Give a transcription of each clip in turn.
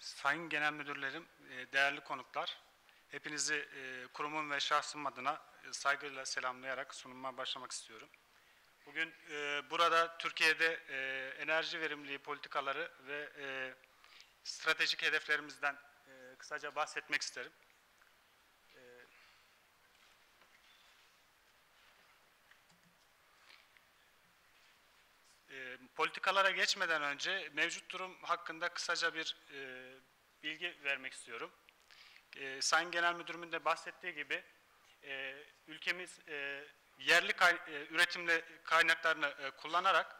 Sayın Genel Müdürlerim, e, değerli konuklar, hepinizi e, kurumum ve şahsım adına e, saygıyla selamlayarak sunuma başlamak istiyorum. Bugün burada Türkiye'de enerji verimliliği politikaları ve stratejik hedeflerimizden kısaca bahsetmek isterim. E, e, politikalara geçmeden önce mevcut durum hakkında kısaca bir e, bilgi vermek istiyorum. E, Sayın Genel Müdürümün de bahsettiği gibi e, ülkemiz e, yerli kay, e, üretimle kaynaklarını e, kullanarak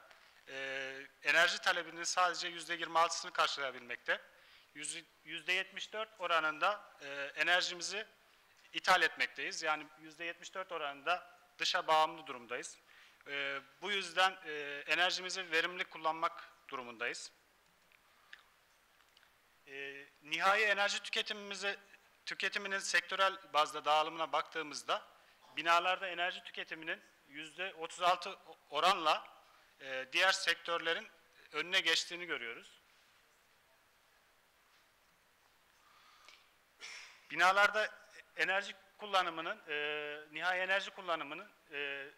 e, enerji talebinin sadece yüzde 26'sını karşılayabilmekte. Yüzde 74 oranında e, enerjimizi ithal etmekteyiz. Yani yüzde 74 oranında dışa bağımlı durumdayız. E, bu yüzden e, enerjimizi verimli kullanmak durumundayız. E, nihai enerji tüketimimizi tüketiminin sektörel bazda dağılımına baktığımızda binalarda enerji tüketiminin yüzde 36 oranla e, diğer sektörlerin önüne geçtiğini görüyoruz. Binalarda enerji kullanımının, e, nihai enerji kullanımının e,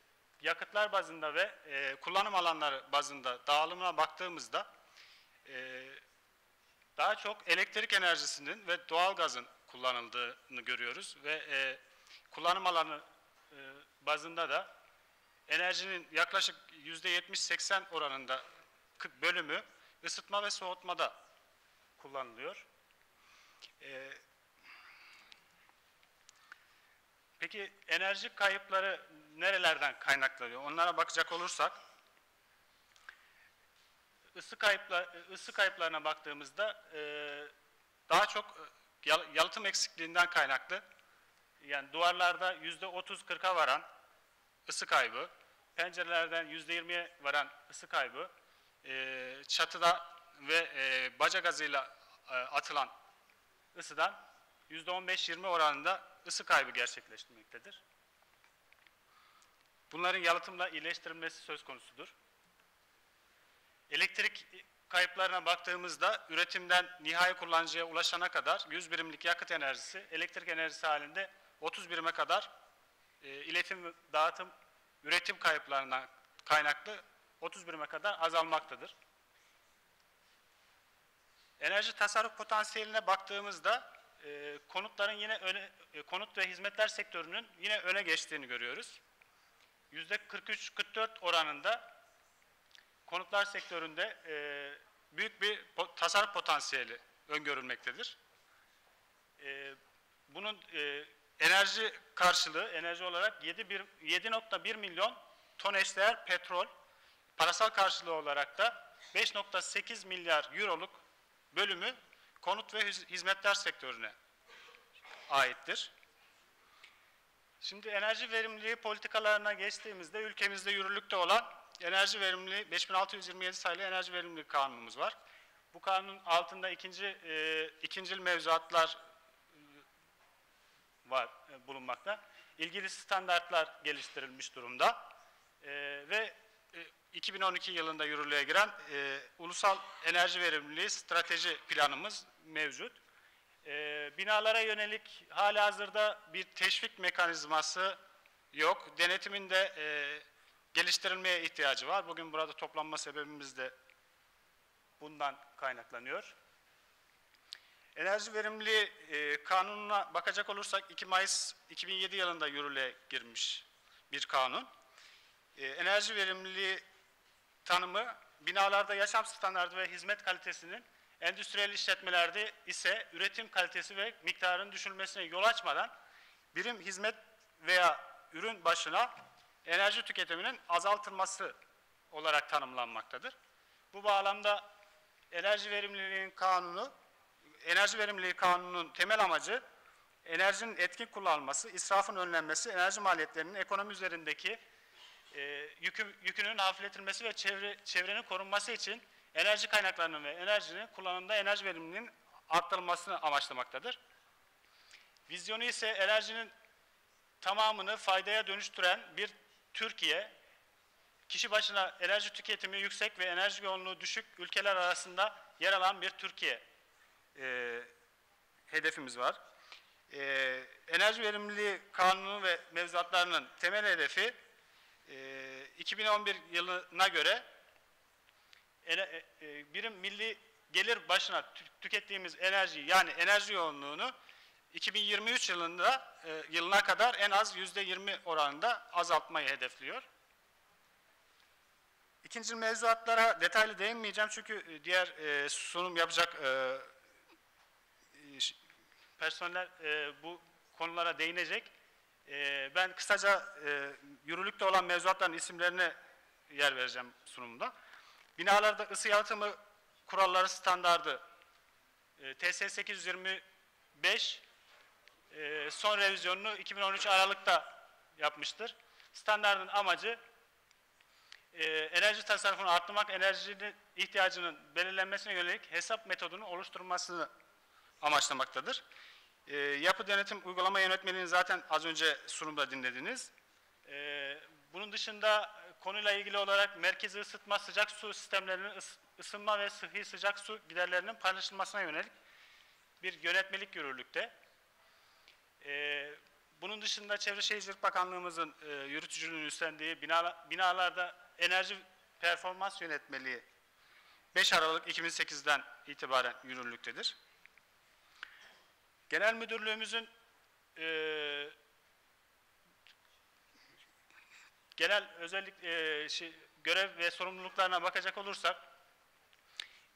yakıtlar bazında ve e, kullanım alanları bazında dağılımına baktığımızda e, daha çok elektrik enerjisinin ve doğalgazın kullanıldığını görüyoruz ve e, kullanım alanı e, bazında da enerjinin yaklaşık yüzde 70-80 oranında bölümü ısıtma ve soğutmada kullanılıyor. E, peki enerji kayıpları nerelerden kaynaklanıyor? Onlara bakacak olursak ısı kayıplar ısı kayıplarına baktığımızda e, daha çok e, yalıtım eksikliğinden kaynaklı yani duvarlarda yüzde 30-40'a varan ısı kaybı, pencerelerden yüzde 20'ye varan ısı kaybı, e, çatıda ve e, baca gazıyla atılan ısıdan yüzde 15-20 oranında ısı kaybı gerçekleştirmektedir. Bunların yalıtımla iyileştirilmesi söz konusudur. Elektrik kayıplarına baktığımızda üretimden nihai kullanıcıya ulaşana kadar 100 birimlik yakıt enerjisi elektrik enerjisi halinde 30 birime kadar e, iletim, dağıtım, üretim kayıplarından kaynaklı 30 birime kadar azalmaktadır. Enerji tasarruf potansiyeline baktığımızda e, konutların yine öne, e, konut ve hizmetler sektörünün yine öne geçtiğini görüyoruz. Yüzde 43-44 oranında konutlar sektöründe e, büyük bir tasarruf potansiyeli öngörülmektedir. E, bunun e, enerji karşılığı, enerji olarak 7.1 milyon ton eşdeğer petrol, parasal karşılığı olarak da 5.8 milyar euroluk bölümü konut ve hizmetler sektörüne aittir. Şimdi enerji verimliliği politikalarına geçtiğimizde ülkemizde yürürlükte olan enerji verimliliği 5627 sayılı enerji verimliliği kanunumuz var. Bu kanunun altında ikinci e, ikincil mevzuatlar var e, bulunmakta. İlgili standartlar geliştirilmiş durumda e, ve e, 2012 yılında yürürlüğe giren e, Ulusal Enerji Verimliliği Strateji Planımız mevcut. E, binalara yönelik hala hazırda bir teşvik mekanizması yok. Denetimin de e, geliştirilmeye ihtiyacı var. Bugün burada toplanma sebebimiz de bundan kaynaklanıyor. Enerji verimliliği e, kanununa bakacak olursak 2 Mayıs 2007 yılında yürürlüğe girmiş bir kanun. E, enerji verimliliği tanımı binalarda yaşam standartı ve hizmet kalitesinin endüstriyel işletmelerde ise üretim kalitesi ve miktarın düşürülmesine yol açmadan birim hizmet veya ürün başına enerji tüketiminin azaltılması olarak tanımlanmaktadır. Bu bağlamda enerji verimliliğinin kanunu enerji verimliliği kanununun temel amacı enerjinin etkin kullanılması, israfın önlenmesi, enerji maliyetlerinin ekonomi üzerindeki e, yükü, yükünün hafifletilmesi ve çevre, çevrenin korunması için enerji kaynaklarının ve enerjinin kullanımında enerji verimliliğinin arttırılmasını amaçlamaktadır. Vizyonu ise enerjinin tamamını faydaya dönüştüren bir Türkiye, kişi başına enerji tüketimi yüksek ve enerji yoğunluğu düşük ülkeler arasında yer alan bir Türkiye e, hedefimiz var. E, enerji verimliliği kanunu ve mevzuatlarının temel hedefi e, 2011 yılına göre ene- e, e, birim milli gelir başına tü- tükettiğimiz enerji yani enerji yoğunluğunu 2023 yılında e, yılına kadar en az yüzde 20 oranında azaltmayı hedefliyor. İkinci mevzuatlara detaylı değinmeyeceğim çünkü e, diğer e, sunum yapacak e, personeller e, bu konulara değinecek. E, ben kısaca e, yürürlükte olan mevzuatların isimlerine yer vereceğim sunumda. Binalarda ısı yalıtımı kuralları standardı e, TS 825 e, son revizyonunu 2013 Aralık'ta yapmıştır. Standardın amacı e, enerji tasarrufunu arttırmak, enerjinin ihtiyacının belirlenmesine yönelik hesap metodunu oluşturmasını amaçlamaktadır. E, yapı denetim uygulama yönetmeliğini zaten az önce sunumda dinlediniz. E, bunun dışında konuyla ilgili olarak merkezi ısıtma sıcak su sistemlerinin ıs- ısınma ve sıhhi sıcak su giderlerinin paylaşılmasına yönelik bir yönetmelik yürürlükte. E, bunun dışında Çevre Şehircilik Bakanlığımızın e, yürütücülüğünü üstlendiği binala- binalarda enerji performans yönetmeliği 5 Aralık 2008'den itibaren yürürlüktedir. Genel Müdürlüğümüzün e, genel özellik e, şey, görev ve sorumluluklarına bakacak olursak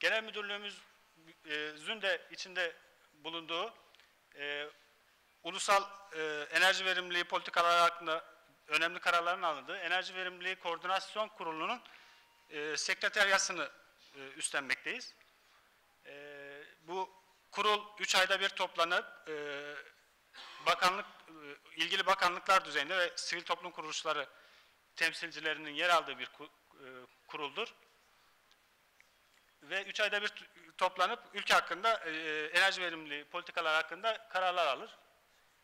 Genel Müdürlüğümüzün de içinde bulunduğu e, ulusal e, enerji verimliliği politikaları hakkında önemli kararların alındığı Enerji Verimliliği Koordinasyon Kurulu'nun e, sekreteryasını e, üstlenmekteyiz. E, bu kurul 3 ayda bir toplanıp e, bakanlık e, ilgili bakanlıklar düzeyinde ve sivil toplum kuruluşları temsilcilerinin yer aldığı bir e, kuruldur. Ve 3 ayda bir toplanıp ülke hakkında e, enerji verimliliği politikalar hakkında kararlar alır.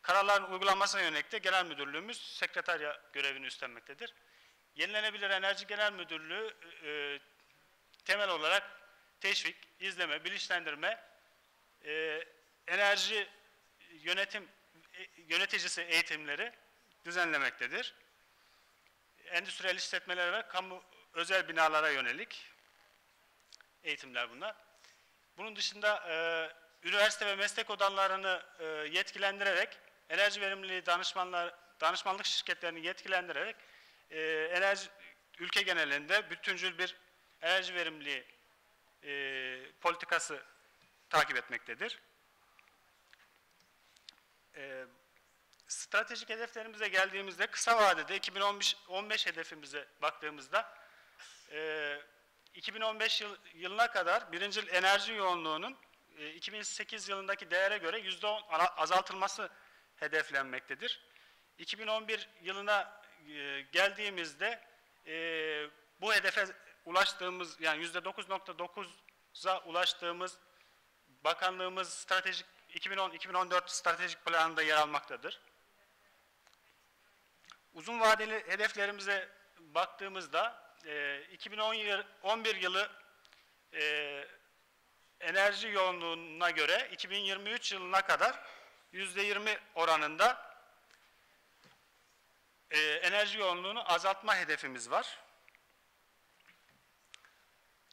Kararların uygulanmasına yönelik de Genel Müdürlüğümüz sekreterya görevini üstlenmektedir. Yenilenebilir Enerji Genel Müdürlüğü e, temel olarak teşvik, izleme, bilinçlendirme, e, enerji yönetim e, yöneticisi eğitimleri düzenlemektedir. Endüstriyel işletmelere ve kamu özel binalara yönelik eğitimler bunlar. Bunun dışında e, üniversite ve meslek odalarını e, yetkilendirerek enerji verimliliği danışmanlar danışmanlık şirketlerini yetkilendirerek e, enerji ülke genelinde bütüncül bir enerji verimliliği e, politikası takip etmektedir. E, stratejik hedeflerimize geldiğimizde kısa vadede 2015 15 hedefimize baktığımızda e, 2015 yıl, yılına kadar birincil enerji yoğunluğunun e, 2008 yılındaki değere göre %10 ara- azaltılması hedeflenmektedir. 2011 yılına e, geldiğimizde e, bu hedefe ulaştığımız yani %9.9'a ulaştığımız bakanlığımız stratejik 2010-2014 stratejik planında yer almaktadır. Uzun vadeli hedeflerimize baktığımızda e, 2011 yılı e, enerji yoğunluğuna göre 2023 yılına kadar %20 oranında e, enerji yoğunluğunu azaltma hedefimiz var.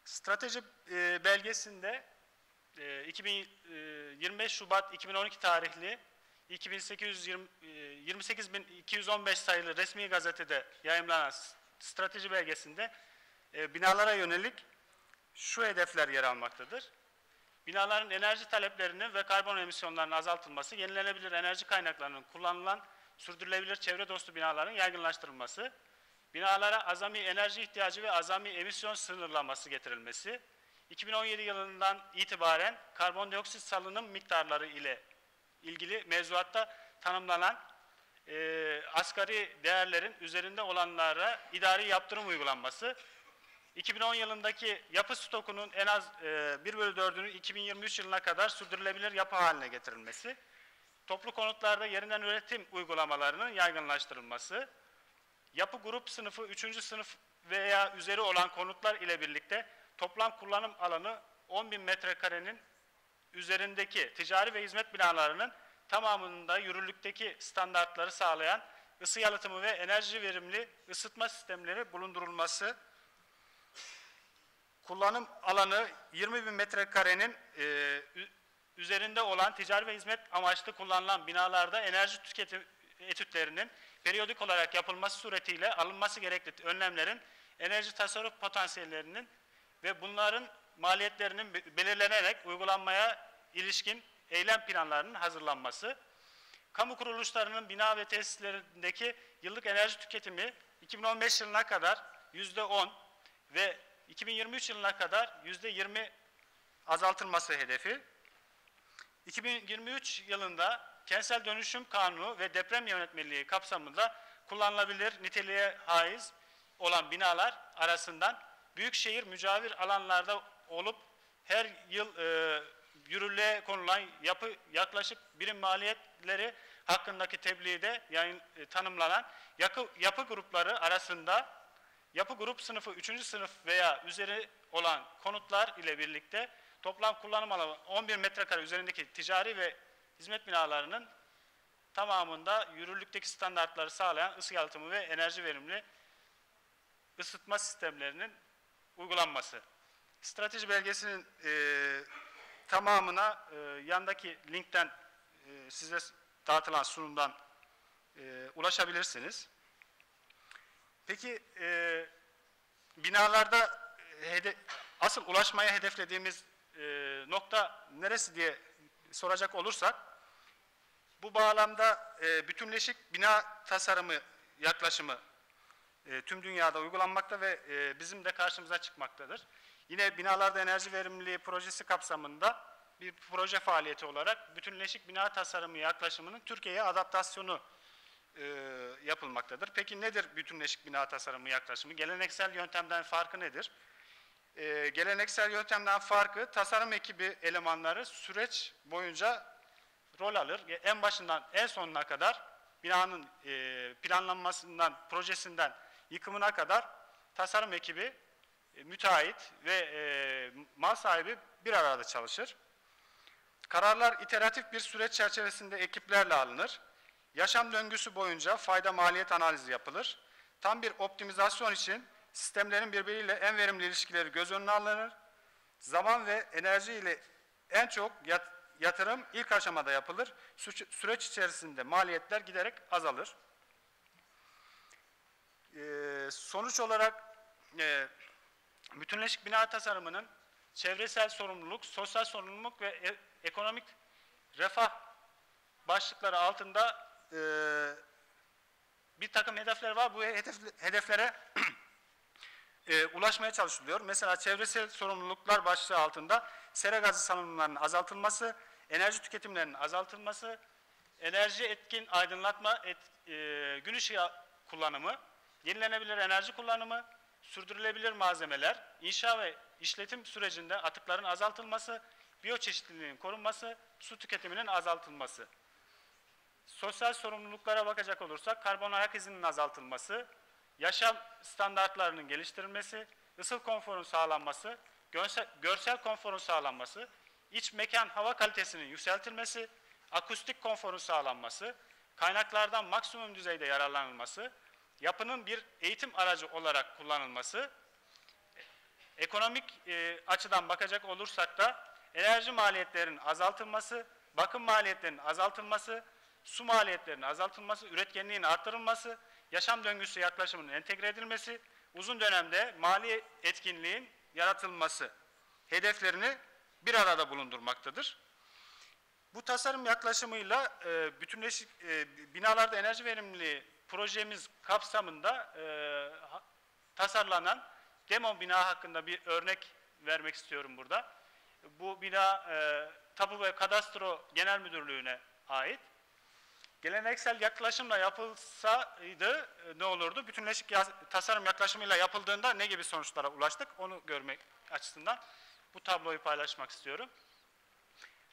Strateji e, belgesinde e, 2025 Şubat 2012 tarihli 2820, e, 28215 sayılı resmi gazetede yayımlanan strateji belgesinde e, binalara yönelik şu hedefler yer almaktadır. Binaların enerji taleplerinin ve karbon emisyonlarının azaltılması, yenilenebilir enerji kaynaklarının kullanılan sürdürülebilir çevre dostu binaların yaygınlaştırılması, binalara azami enerji ihtiyacı ve azami emisyon sınırlaması getirilmesi, 2017 yılından itibaren karbondioksit salınım miktarları ile ilgili mevzuatta tanımlanan e, asgari değerlerin üzerinde olanlara idari yaptırım uygulanması, 2010 yılındaki yapı stokunun en az e, 1 bölü 4'ünü 2023 yılına kadar sürdürülebilir yapı haline getirilmesi, toplu konutlarda yerinden üretim uygulamalarının yaygınlaştırılması, yapı grup sınıfı 3. sınıf veya üzeri olan konutlar ile birlikte toplam kullanım alanı 10.000 metrekarenin üzerindeki ticari ve hizmet binalarının tamamında yürürlükteki standartları sağlayan ısı yalıtımı ve enerji verimli ısıtma sistemleri bulundurulması, kullanım alanı 20 bin metrekarenin e, üzerinde olan ticari ve hizmet amaçlı kullanılan binalarda enerji tüketim etütlerinin periyodik olarak yapılması suretiyle alınması gerekli önlemlerin enerji tasarruf potansiyellerinin ve bunların maliyetlerinin be- belirlenerek uygulanmaya ilişkin eylem planlarının hazırlanması, kamu kuruluşlarının bina ve tesislerindeki yıllık enerji tüketimi 2015 yılına kadar yüzde 10 ve 2023 yılına kadar yüzde 20 azaltılması hedefi. 2023 yılında kentsel dönüşüm kanunu ve deprem yönetmeliği kapsamında kullanılabilir niteliğe haiz olan binalar arasından büyükşehir mücavir alanlarda olup her yıl e, yürürlüğe konulan yapı yaklaşık birim maliyetleri hakkındaki tebliğde yayın, e, tanımlanan yapı, yapı grupları arasında yapı grup sınıfı 3. sınıf veya üzeri olan konutlar ile birlikte toplam kullanım alanı 11 metrekare üzerindeki ticari ve hizmet binalarının tamamında yürürlükteki standartları sağlayan ısı yalıtımı ve enerji verimli ısıtma sistemlerinin uygulanması. Strateji belgesinin e, tamamına e, yandaki linkten e, size dağıtılan sunumdan e, ulaşabilirsiniz. Peki e, binalarda hede- asıl ulaşmaya hedeflediğimiz e, nokta neresi diye soracak olursak bu bağlamda e, bütünleşik bina tasarımı yaklaşımı e, tüm dünyada uygulanmakta ve e, bizim de karşımıza çıkmaktadır. Yine binalarda enerji verimliliği projesi kapsamında bir proje faaliyeti olarak bütünleşik bina tasarımı yaklaşımının Türkiye'ye adaptasyonu e, yapılmaktadır. Peki nedir bütünleşik bina tasarımı yaklaşımı? Geleneksel yöntemden farkı nedir? E, geleneksel yöntemden farkı tasarım ekibi elemanları süreç boyunca rol alır. En başından en sonuna kadar binanın e, planlanmasından, projesinden yıkımına kadar tasarım ekibi, müteahhit ve e, mal sahibi bir arada çalışır. Kararlar iteratif bir süreç çerçevesinde ekiplerle alınır. Yaşam döngüsü boyunca fayda maliyet analizi yapılır. Tam bir optimizasyon için sistemlerin birbiriyle en verimli ilişkileri göz önüne alınır. Zaman ve enerji ile en çok yat- yatırım ilk aşamada yapılır. Sü- Süreç içerisinde maliyetler giderek azalır. Ee, sonuç olarak e, bütünleşik bina tasarımının çevresel sorumluluk, sosyal sorumluluk ve e- ekonomik refah başlıkları altında e, bir takım hedefler var. Bu hedef- hedeflere e, ulaşmaya çalışılıyor. Mesela çevresel sorumluluklar başlığı altında sera gazı salınımlarının azaltılması, enerji tüketimlerinin azaltılması, enerji etkin aydınlatma, et, e, gün ışığı kullanımı, yenilenebilir enerji kullanımı, sürdürülebilir malzemeler, inşa ve işletim sürecinde atıkların azaltılması, biyoçeşitliliğin korunması, su tüketiminin azaltılması. Sosyal sorumluluklara bakacak olursak karbon ayak izinin azaltılması, yaşam standartlarının geliştirilmesi, ısıl konforun sağlanması, görsel, görsel konforun sağlanması, iç mekan hava kalitesinin yükseltilmesi, akustik konforun sağlanması, kaynaklardan maksimum düzeyde yararlanılması, yapının bir eğitim aracı olarak kullanılması, ekonomik e, açıdan bakacak olursak da enerji maliyetlerinin azaltılması, bakım maliyetlerinin azaltılması, su maliyetlerinin azaltılması, üretkenliğin arttırılması, yaşam döngüsü yaklaşımının entegre edilmesi, uzun dönemde mali etkinliğin yaratılması hedeflerini bir arada bulundurmaktadır. Bu tasarım yaklaşımıyla e, bütünleşik e, binalarda enerji verimliliği projemiz kapsamında e, tasarlanan demo bina hakkında bir örnek vermek istiyorum burada. Bu bina e, Tapu ve Kadastro Genel Müdürlüğü'ne ait. Geleneksel yaklaşımla yapılsaydı e, ne olurdu? Bütünleşik ya- tasarım yaklaşımıyla yapıldığında ne gibi sonuçlara ulaştık? Onu görmek açısından bu tabloyu paylaşmak istiyorum.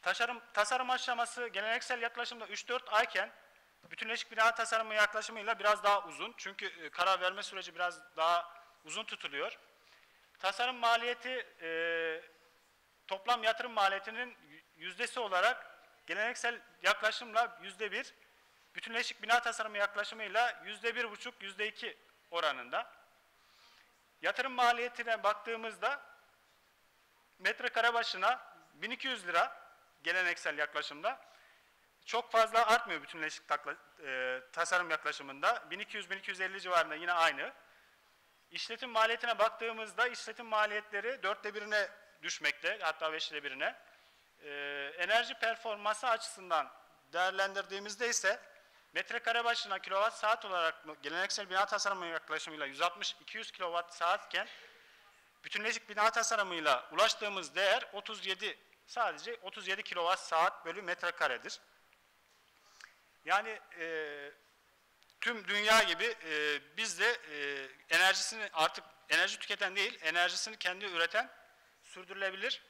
Tasarım, tasarım aşaması geleneksel yaklaşımda 3-4 ayken bütünleşik bina tasarımı yaklaşımıyla biraz daha uzun. Çünkü e, karar verme süreci biraz daha uzun tutuluyor. Tasarım maliyeti e, toplam yatırım maliyetinin yüzdesi olarak geleneksel yaklaşımla yüzde bir, bütünleşik bina tasarımı yaklaşımıyla yüzde bir buçuk, yüzde iki oranında. Yatırım maliyetine baktığımızda metrekare başına 1200 lira geleneksel yaklaşımda. Çok fazla artmıyor bütünleşik takla, e, tasarım yaklaşımında. 1200-1250 civarında yine aynı. İşletim maliyetine baktığımızda işletim maliyetleri dörtte birine düşmekte, hatta beşte birine. E, enerji performansı açısından değerlendirdiğimizde ise metrekare başına kilowatt saat olarak geleneksel bina tasarımı yaklaşımıyla 160-200 kilowatt saatken bütünleşik bina tasarımıyla ulaştığımız değer 37 sadece 37 kilowatt saat bölü metrekaredir. Yani e, tüm dünya gibi e, biz de e, enerjisini artık enerji tüketen değil, enerjisini kendi üreten sürdürülebilir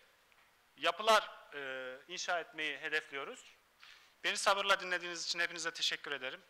yapılar e, inşa etmeyi hedefliyoruz. Beni sabırla dinlediğiniz için hepinize teşekkür ederim.